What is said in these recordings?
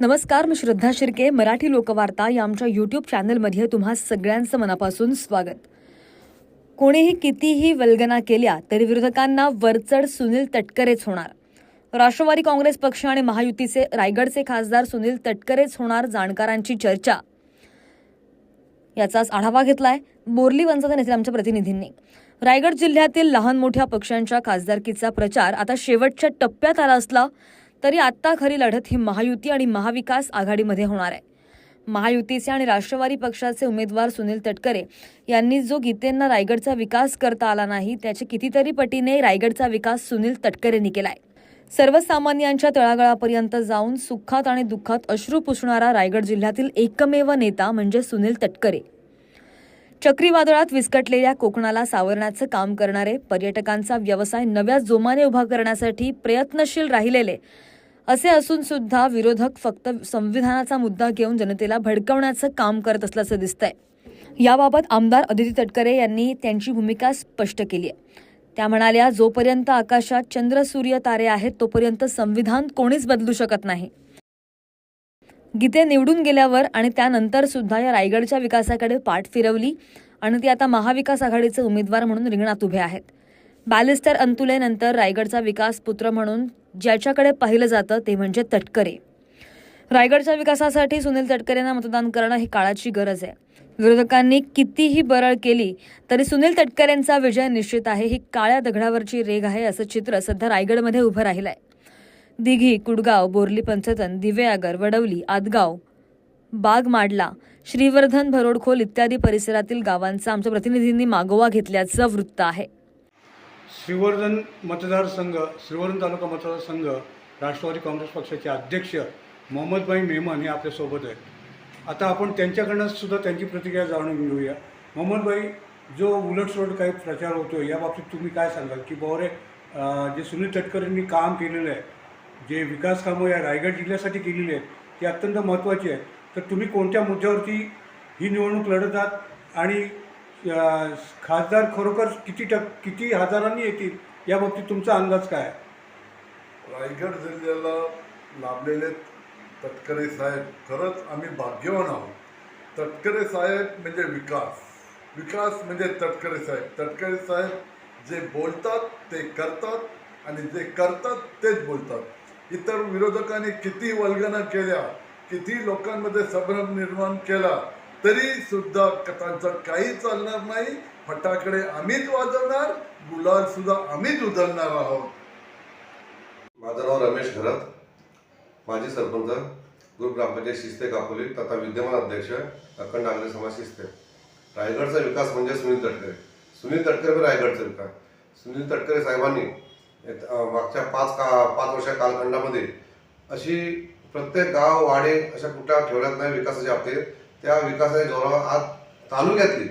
नमस्कार मी श्रद्धा शिर्के मराठी लोकवार्ता या आमच्या यूट्यूब चॅनलमध्ये तुम्हा सगळ्यांचं मनापासून स्वागत. कोणीही कितीही वल्गना केल्या तरी विरोधकांना वरचढ सुनील तटकरेच होणार. राष्ट्रवादी काँग्रेस पक्ष आणि महायुतीचे रायगडचे खासदार सुनील तटकरेच होणार जाणकारांची चर्चा. याचाच आढावा घेतलाय बोरली वंचाचा नेते आमच्या प्रतिनिधींनी. रायगड जिल्ह्यातील लहान मोठ्या पक्षांच्या खासदारकीचा प्रचार आता शेवटच्या टप्प्यात आला असला तरी आत्ता खरी लढत ही महायुती आणि महाविकास आघाडीमध्ये होणार आहे. महायुतीचे आणि राष्ट्रवादी पक्षाचे उमेदवार सुनील तटकरे यांनी जो गीतेंना रायगडचा विकास करता आला नाही त्याच्या कितीतरी पटीने रायगडचा विकास सुनील तटकरेंनी केलाय. सर्वसामान्यांच्या तळागाळापर्यंत जाऊन सुखात आणि दुःखात अश्रू पुसणारा रायगड जिल्ह्यातील एकमेव नेता म्हणजे सुनील तटकरे. चक्रीवादळात विस्कटलेल्या कोकणाला सावरण्याचं काम करणारे पर्यटकांचा व्यवसाय नव्या जोमाने उभा करण्यासाठी प्रयत्नशील राहिलेले. असे असून सुद्धा विरोधक फक्त संविधानाचा मुद्दा घेऊन जनतेला भडकवण्याचं काम करत असल्याचं दिसतंय. याबाबत आमदार अदिती तटकरे यांनी त्यांची भूमिका स्पष्ट केली आहे. त्या म्हणाल्या जोपर्यंत आकाशात चंद्र सूर्य तारे आहेत तोपर्यंत संविधान कोणीच बदलू शकत नाही. गीते निवडून गेल्यावर आणि त्यानंतर सुद्धा या रायगडच्या विकासाकडे पाठ फिरवली आणि ती आता महाविकास आघाडीचे उमेदवार म्हणून रिंगणात उभे आहेत. बॅलिस्टर अंतुलेनंतर रायगडचा विकास पुत्र म्हणून ज्याच्याकडे पाहिलं जातं ते म्हणजे तटकरे. रायगडच्या विकासासाठी सुनील तटकरेंना मतदान करणं ही काळाची गरज आहे. विरोधकांनी कितीही बरळ केली तरी सुनील तटकरेंचा विजय निश्चित आहे. ही काळ्या दगडावरची रेग आहे असं चित्र सध्या रायगडमध्ये उभं राहिलं आहे दिघी कुडगाव बोरली पंचतन दिवेआगर वडवली आदगाव बाग माडला श्रीवर्धन भरोडखोल इत्यादी परिसरातील गावांचा आमच्या प्रतिनिधींनी मागोवा घेतल्याचं वृत्त आहे. श्रीवर्धन मतदारसंघ श्रीवर्धन तालुका मतदारसंघ राष्ट्रवादी काँग्रेस पक्षाचे अध्यक्ष मोहम्मदभाई मेमन हे आपल्यासोबत आहेत. आता आपण त्यांच्याकडनं सुद्धा त्यांची प्रतिक्रिया जाणून घेऊया. मोहम्मदभाई जो उलटसुलट काही प्रचार होतो या बाबतीत तुम्ही काय सांगाल? की बावरे जे सुनील तटकरेंनी काम केलेलं आहे जे विकास कामं या रायगड जिल्ह्यासाठी केलेली आहेत ती अत्यंत महत्त्वाची आहे तर तुम्ही कोणत्या मुद्द्यावरती ही निवडणूक लढत आहात? आणि खासदार खरोखर किती टक किती हजारांनी येतील? या बाबतीत तुमचा अंदाज काय रायगड जिल्ह्याला लाभलेले तटकरे साहेब खरंच आम्ही भाग्यवान आहोत. तटकरे साहेब म्हणजे विकास. विकास म्हणजे तटकरे साहेब. तटकरे साहेब जे बोलतात ते करतात आणि जे करतात तेच बोलतात. इतर विरोधकांनी किती वल्गना केल्या किती लोकांमध्ये संभ्रम निर्माण केला तरी सुद्धा त्यांचं काही चालणार नाही. फटाकडे आम्हीच वाजवणार गुलाल सुद्धा आम्हीच उधळणार आहोत. माझं नाव रमेश घरत माजी सरपंच ग्रुप ग्रामपंचायत शिस्ते कापोली तथा विद्यमान अध्यक्ष अखंड आंग्रे समाज शिस्ते. रायगडचा विकास म्हणजे सुनील तटकरे. सुनील तटकरे रायगडचा विकास. सुनील तटकरे साहेबांनी मागच्या पाच का पाच वर्षा कालखंडामध्ये अशी प्रत्येक गाव वाडे अशा कुठल्या ठेवण्यात नाही विकासाच्या बाबतीत. त्या विकासाच्या जोरावर आज तालुक्यातली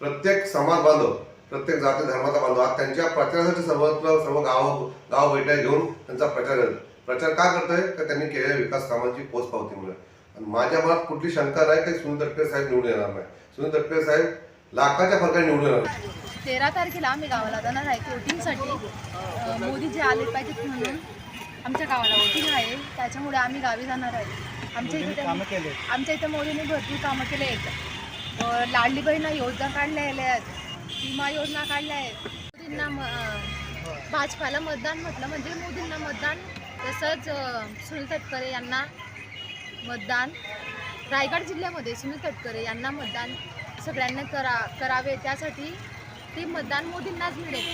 प्रत्येक समाज बांधव प्रत्येक जाती धर्माचा बांधव आज त्यांच्या प्रचारासाठी सर्वत्र सर्व गाव गाव बैठ्या घेऊन त्यांचा प्रचार करत. प्रचार का करतोय? तर त्यांनी केलेल्या विकास कामांची पोचपावतीमुळे आणि माझ्या मनात कुठली शंका नाही की सुनील तटकरे साहेब निवडून येणार नाही. सुनील तटकरे साहेब लाखाच्या फरकाने निवडून येणार तेरा तारखेला आम्ही गावाला जाणार आहे वोटिंगसाठी अं, मोदी जे आले पाहिजेत म्हणून आमच्या गावाला वोटिंग आहे. त्याच्यामुळे आम्ही गावी जाणार आहे. आमच्या इथे आमच्या इथे मोदीने भरपूर कामं केले आहेत. लाडली बहिणा योजना काढल्या आहेत. विमा योजना काढल्या आहेत. मोदींना भाजपाला मतदान म्हटलं म्हणजे मोदींना मतदान. तसंच सुनील तटकरे यांना मतदान. रायगड जिल्ह्यामध्ये सुनील तटकरे यांना मतदान सगळ्यांना करा करावे. त्यासाठी ते मतदान मोदींनाच मिळेल.